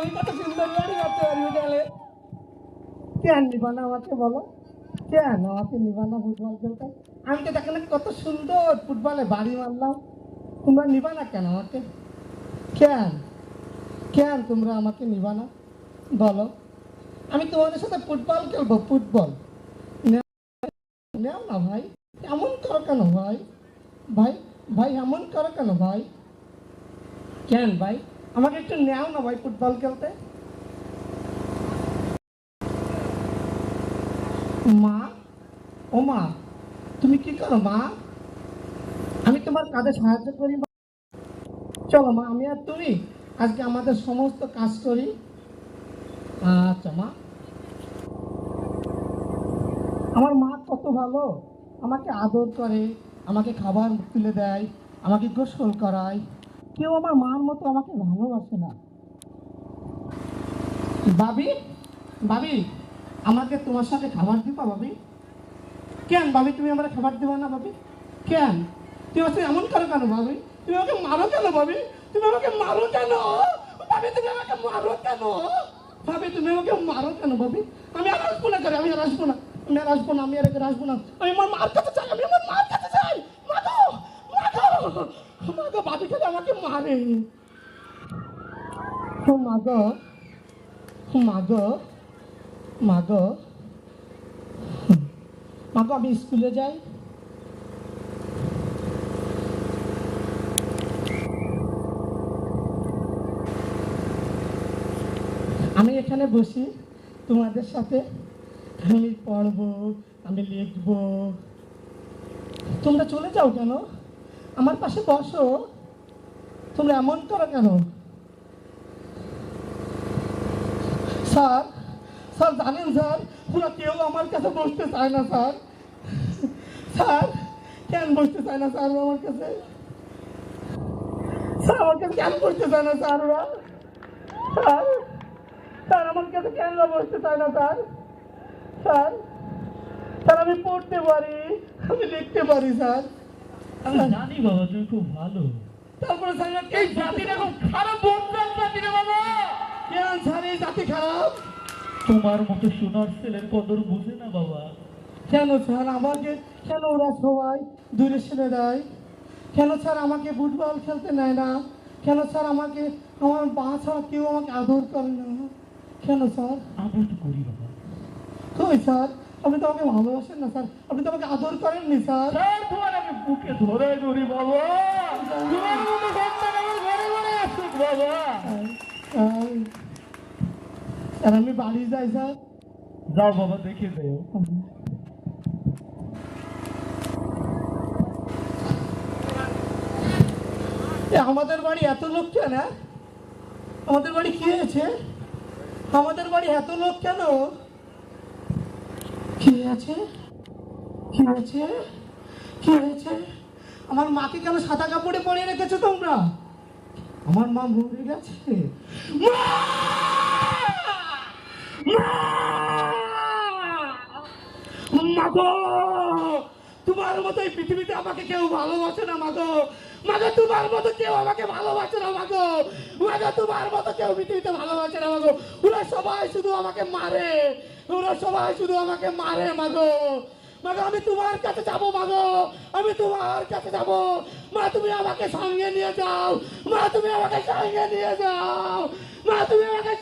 আমি কেন নিবা না আমাকে বলো? কেন আমাকে নিবা না ফুটবল খেলতে? দেখেন কত সুন্দর ফুটবলে বাড়ি মারলাম। তোমরা নিবা না কেন আমাকে? কেন? কেন তোমরা আমাকে নিবা না? বলো। আমি তোমাদের সাথে ফুটবল খেলব, ফুটবল। নেও না ভাই। এমন করো কেন ভাই? ভাই ভাই, এমন করো কেন ভাই? কেন ভাই? আমাকে একটু নেও না ভাই ফুটবল খেলতে। মা, ও মা, তুমি কি করো মা? আমি তোমার কাজে সাহায্য করি। চলো মা, আমি আর তুমি আজকে আমাদের সমস্ত কাজ করি। আচ্ছা মা। আমার মা কত ভালো। আমাকে আদর করে, আমাকে খাবার তুলে দেয়, আমাকে গোসল করায়। কেউ আমার মার মতো আমাকে ভালোবাসে না। ভাবি ভাবি, আমাকে তোমার সাথে খাবার দিবা ভাবি? কেন ভাবি, তুমি আমার খাবার দিবা না ভাবি? কেন? তুমি আমাকে এমন করো কেন ভাবি? তুমি আমাকে মারো কেন ভাবি? তুমি আমাকে মারো কেন? ভাবি, তুমি আমাকে মারো কেন? ভাবি, তুমি আমাকে মারো কেন ভাবি? আমি আর আসব না করে আমি আর আসব না। আমি আর আসব না, আমি আর আসব না। আমি আমার মার কাছে চাই আমি আমার মার কাছে চাই মাগো মাগো মাগো ভাবি খেলে আমাকে মারে ও মাগো মাগো মাগো। মাগো, আমি স্কুলে যাই। আমি এখানে বসি, তোমাদের সাথে। আমি পড়ব, আমি লিখব। তোমরা চলে যাও কেন? আমার পাশে বসো। তোমরা এমন করো কেন? স্যার স্যার, জানেন স্যার, পুরো কেউ আমার কাছে বসতে চায় না, স্যার। স্যার, কেন বসতে চায় না স্যার আমার কাছে? স্যার, আমার কাছে কেন বসতে চায় না স্যার ওরা? স্যার স্যার, আমার কাছে কেন বসতে চায় না স্যার? স্যার স্যার, আমি পড়তে পারি, আমি লিখতে পারি, স্যার। আমি জানি বাবা, তুমি খুব ভালো। তারপরে স্যার এই জাতিটা খুব খারাপ বন্ধন জাতি রে বাবা কেন স্যার এই জাতি খারাপ? তোমার মতো সোনার ছেলের কদর বুঝে না বাবা। কেন স্যার আমাকে কেন ওরা সবাই দূরে সরে দেয় কেন স্যার আমাকে ফুটবল খেলতে নেয় না? কেন স্যার আমাকে আমার মা ছাড়া কেউ আমাকে আদর করে না? কেন স্যার? আদর তো করি বাবা। কই স্যার? আপনি তো আমাকে ভালোবাসেন না স্যার। আপনি তো আমাকে আদর করেননি স্যার। স্যার তোমার আমি বুকে ধরে ধরি বাবা। স্যার আমি বাড়ি যাই স্যার। যাও বাবা দেখে আমাদের বাড়ি এত লোক কেন? আমাদের বাড়ি কি হয়েছে আমাদের বাড়ি এত লোক কেন? কি আছে? কি হয়েছে কি হয়েছে আমার মাকে কেন সাদা কাপড়ে পরে রেখেছো তোমরা? আমার মা মরে গেছে! মাগো তোমার মতো এই পৃথিবীতে আমাকে কেউ ভালোবাসে না মাগো মাগো তোমার মতো কেউ আমাকে ভালোবাসে না মাগো মাগো তোমার মতো কেউ পৃথিবীতে ভালোবাসে না মাগো ওরা সবাই শুধু আমাকে মারে। ওরা সবাই শুধু আমাকে মারে মাগো মাগো, আমি তোমার কাছে যাব, মাগো। আমি তোমার কাছে যাব। মা, তুমি আমাকে সঙ্গে নিয়ে যাও। মা, তুমি আমাকে সঙ্গে নিয়ে যাও। মা, তুমি আমাকে